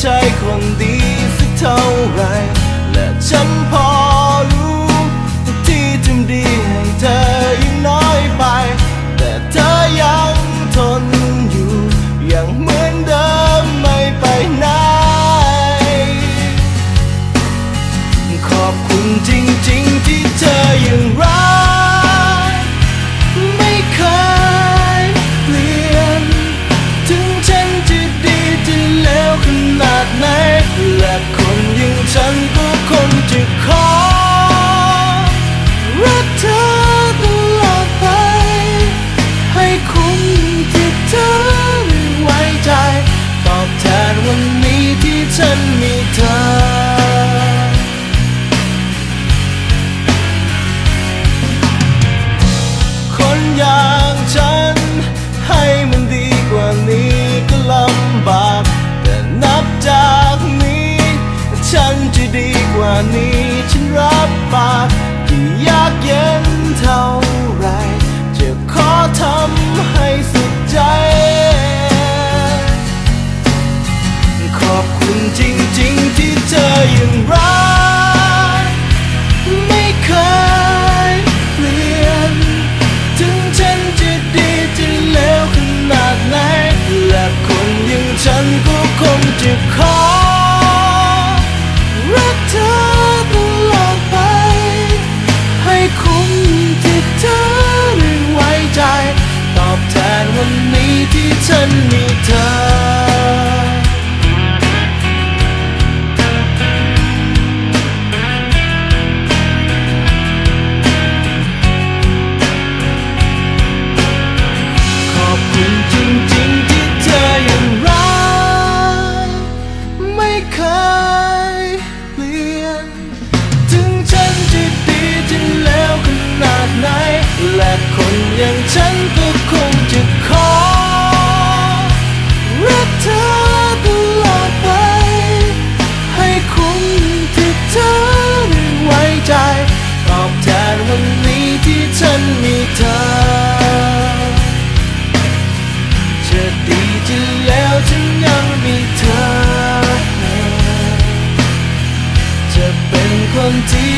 ใจคนดีสักเท่าไรและฉันพอ 山 need ดีจริงๆที่เธอยังรไม่เคยเปลี่ยน ถึงฉันจะดีจะเลวขนาดไหน และคนย่งฉัน empty.